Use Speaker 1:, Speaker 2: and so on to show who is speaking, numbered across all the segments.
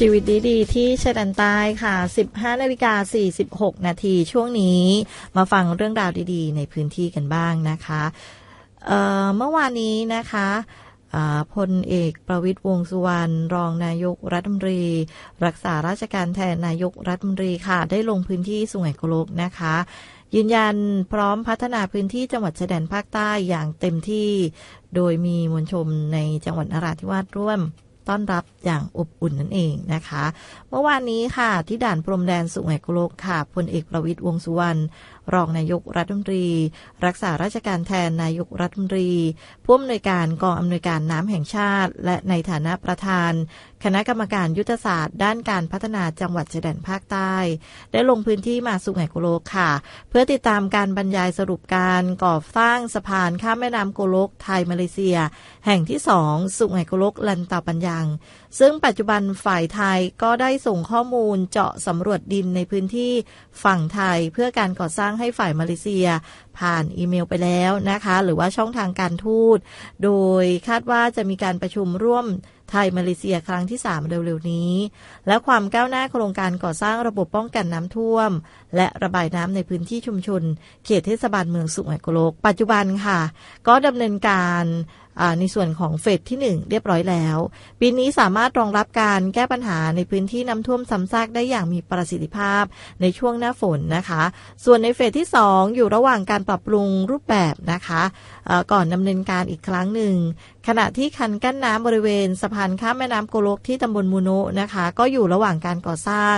Speaker 1: ชีวิตดีๆที่เชดันใต้ค่ะ 15นาฬิกา46 นาทีช่วงนี้มาฟังเรื่องราวดีๆ ในพื้นที่กันบ้างนะคะเเมื่อวานนี้นะคะพลเอกประวิตยวงสุวรรณรองนายกรัฐมนตรี รักษาราชการแทนนายกรัฐมนตรีค่ะ ได้ลงพื้นที่สุไหงโกลกนะคะ ยืนยันพร้อมพัฒนาพื้นที่จังหวัดชายแดนภาคใต้อย่างเต็มที่ โดยมีมวลชมในจังหวัดนราธิวาสร่วม ต้อนรับอย่างอบอุ่นนั่นเองนะคะ เมื่อวานนี้ค่ะ ที่ด่านพรมแดนสุไหงโกลกค่ะพลเอกประวิตยวงสุวรรณ รองนายกรัฐมนตรี รักษาราชการแทนนายกรัฐมนตรี ผู้อำนวยการกองอำนวยการน้ำแห่งชาติ และในฐานะประธาน คณะกรรมการยุทธศาสตร์ด้านการพัฒนาจังหวัดชายแดนภาคใต้ ได้ลงพื้นที่มาสุไหงโกโลกค่ะ เพื่อติดตามการบรรยายสรุปการก่อสร้างสะพานข้ามแม่น้ำโกลกไทยมาเลเซีย แห่งที่สองสุไหงโกลกลันตาปัญญัง ซึ่งปัจจุบันฝ่ายไทยก็ได้ส่งข้อมูลเจาะสำรวจดินในพื้นที่ฝั่งไทยเพื่อการก่อสร้างให้ฝ่ายมาเลเซีย ผ่านอีเมลไปแล้วนะคะ หรือว่าช่องทางการทูต โดยคาดว่าจะมีการประชุมร่วมไทยมาเลเซียครั้งที่ 3 เร็วๆ นี้ และความก้าวหน้าโครงการก่อสร้างระบบป้องกันน้ำท่วม และระบายน้ำในพื้นที่ชุมชน เขตเทศบาลเมืองสุไหงโกลก ปัจจุบันค่ะ ก็ดำเนินการ ในส่วนของเฟสที่ 1 เรียบร้อยแล้ว ปีนี้สามารถรองรับการแก้ปัญหาในพื้นที่น้ำท่วมซ้ำซากได้อย่างมีประสิทธิภาพในช่วงหน้าฝนนะคะ ส่วนในเฟสที่ 2 อยู่ระหว่างการปรับปรุงรูปแบบนะคะก่อนดำเนินการอีกครั้งหนึ่ง ขณะที่คันกั้นน้ำบริเวณสะพานข้ามแม่น้ำโกลกที่ตำบลมูโนนะคะ ก็อยู่ระหว่างการก่อสร้าง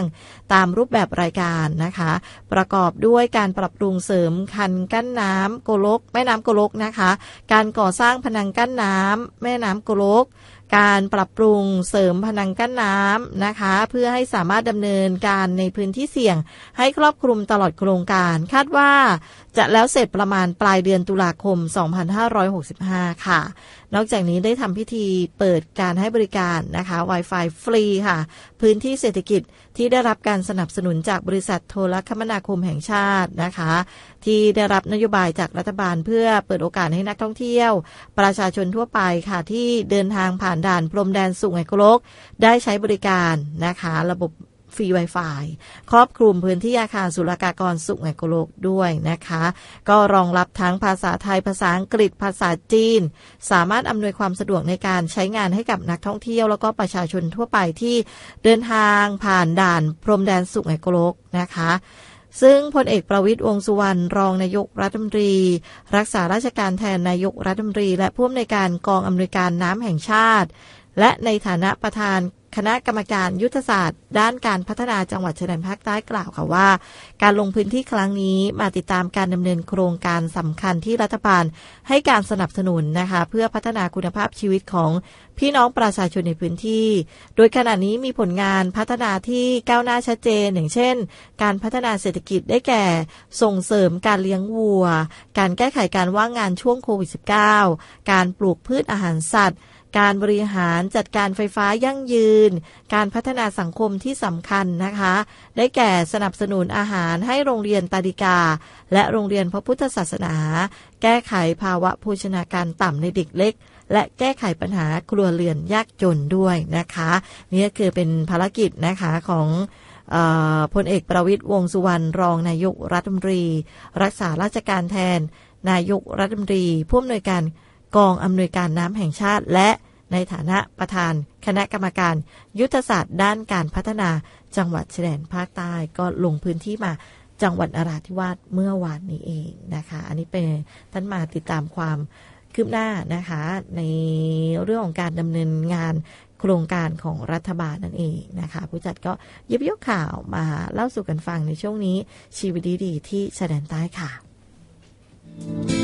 Speaker 1: ตามรูปแบบรายการนะคะ ประกอบด้วยการปรับปรุงเสริมคันกั้นน้ำโกลกแม่น้ำโกลกนะคะ การก่อสร้างพนังกั้นน้ำแม่น้ำโกลก การปรับปรุงเสริมพนังกั้นน้ำนะคะ เพื่อให้สามารถดำเนินการในพื้นที่เสี่ยง ให้ครอบคลุมตลอดโครงการ คาดว่าจะแล้วเสร็จประมาณปลายเดือนตุลาคม 2565 ค่ะ นอกจากนี้ได้ทำพิธีเปิดการให้บริการนะคะ Wi-Fi ฟรีค่ะ พื้นที่เศรษฐกิจที่ได้รับการสนับสนุนจากบริษัทโทรคมนาคมแห่งชาตินะคะ ที่ได้รับนโยบายจากรัฐบาลเพื่อเปิดโอกาสให้นักท่องเที่ยว ประชาชนทั่วไปค่ะที่เดินทางผ่านด่านพรมแดนสุไหงโกลก ได้ใช้บริการนะคะ ระบบฟรี Wi-Fi ครอบคลุมพื้นที่อาคารสุลกากรสุขไงโกโลกด้วยนะคะ ก็รองรับทั้งภาษาไทยภาษาอังกฤษภาษาจีน สามารถอำนวยความสะดวกในการใช้งานให้กับนักท่องเที่ยว แล้วก็ประชาชนทั่วไปที่เดินทางผ่านด่านพรมแดนสุขไงโกโลกนะคะ ซึ่งพลเอกประวิตยวงสุวรรณรองนายกรัฐมนตรี รักษาราชการแทนนายกรัฐมนตรี และผู้อำนวยการกองอำนวยการน้ำแห่งชาติ และในฐานะประธาน คณะกรรมการยุทธศาสตร์ ด้านการพัฒนาจังหวัดชายแดนภาคใต้กล่าวค่ะว่า การลงพื้นที่ครั้งนี้มาติดตามการดำเนินโครงการสำคัญที่รัฐบาลให้การสนับสนุนนะคะ เพื่อพัฒนาคุณภาพชีวิตของพี่น้องประชาชนในพื้นที่ โดยขณะนี้มีผลงานพัฒนาที่ก้าวหน้าชัดเจนอย่างเช่น การพัฒนาเศรษฐกิจได้แก่ ส่งเสริมการเลี้ยงวัว การแก้ไขการว่างงานช่วงโควิด -19 การปลูกพืชอาหารสัตว์ การบริหารจัดการไฟฟ้ายั่งยืน การพัฒนาสังคมที่สำคัญนะคะ ได้แก่สนับสนุนอาหารให้โรงเรียนตาดิกา และโรงเรียนพระพุทธศาสนา แก้ไขภาวะโภชนาการต่ำในเด็กเล็กและแก้ไขปัญหาครัวเรือนยากจนด้วยนะคะ นี่คือเป็นภารกิจนะคะของพลเอกประวิตยวงสุวรรณรองนายกรัฐมนตรี รักษาราชการแทน นายกรัฐมนตรีผู้อำนวยการ กองอำนวยการน้ำแห่งชาติ และในฐานะประธาน คณะกรรมการ ยุทธศาสตร์ด้านการพัฒนาจังหวัดชายแดนภาคใต้ก็ลงพื้นที่มาจังหวัดนราธิวาสเมื่อวานนี้เองนะคะ อันนี้เป็นท่านมาติดตามความคืบหน้านะคะ ในเรื่องของการดำเนินงานโครงการของรัฐบาลนั่นเองนะคะ ผู้จัดก็ยิบยกข่าวมาเล่าสู่กันฟังในช่วงนี้ชีวิตดีๆที่ชายแดนใต้ค่ะ